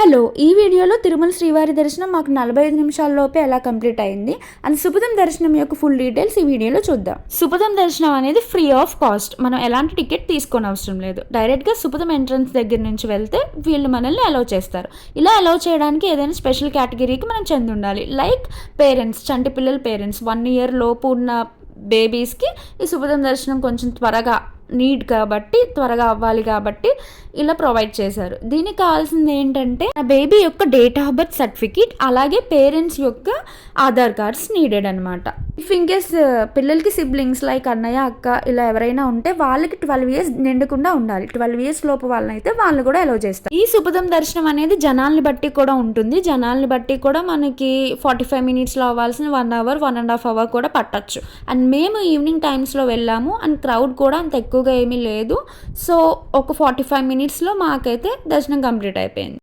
Hello ఈ వీడియోలో తిరుమల శ్రీవారి దర్శనం మాకు నలభై ఐదు నిమిషాల్లోపే ఎలా కంప్లీట్ అయింది. అండ్ సుపదం దర్శనం యొక్క ఫుల్ డీటెయిల్స్ ఈ వీడియోలో చూద్దాం. సుపదం దర్శనం అనేది ఫ్రీ ఆఫ్ కాస్ట్. మనం ఎలాంటి టికెట్ తీసుకోని అవసరం లేదు. డైరెక్ట్గా సుపదం ఎంట్రన్స్ దగ్గర నుంచి వెళ్తే వీళ్ళు మనల్ని అలౌ చేస్తారు. ఇలా అలౌ చేయడానికి ఏదైనా స్పెషల్ కేటగిరీకి మనం చెంది ఉండాలి. లైక్ పేరెంట్స్ చంటి పిల్లల పేరెంట్స్ వన్ ఇయర్ లోపు ఉన్న బేబీస్కి ఈ సుపదం దర్శనం కొంచెం త్వరగా నీడ్ కాబట్టి త్వరగా అవ్వాలి కాబట్టి ఇలా ప్రొవైడ్ చేశారు. దీనికి కావాల్సింది ఏంటంటే నా బేబీ యొక్క డేట్ ఆఫ్ బర్త్ సర్టిఫికేట్ అలాగే పేరెంట్స్ యొక్క ఆధార్ కార్డ్స్ నీడెడ్ అనమాట ఇఫ్ ఇన్ కేస్ పిల్లలకి సిబ్లింగ్స్ లైక్ అన్నయ్య అక్క ఇలా ఎవరైనా ఉంటే వాళ్ళకి ట్వెల్వ్ ఇయర్స్ నిండకుండా ఉండాలి. ట్వెల్వ్ ఇయర్స్ లోపు వాళ్ళనైతే వాళ్ళు కూడా అలౌ చేస్తారు. ఈ సుపదం దర్శనం అనేది జనాల్ని బట్టి కూడా ఉంటుంది. జనాల్ని బట్టి కూడా మనకి ఫార్టీ ఫైవ్ మినిట్స్లో అవ్వాల్సిన one hour one and half hour కూడా పట్టచ్చు. అండ్ మేము ఈవినింగ్ టైమ్స్లో వెళ్ళాము అండ్ క్రౌడ్ కూడా అంత ఎక్కువ ఎక్కువగా ఏమీ లేదు. సో ఒక ఫార్టీ ఫైవ్ మినిట్స్లో మాకైతే దర్శనం కంప్లీట్ అయిపోయింది.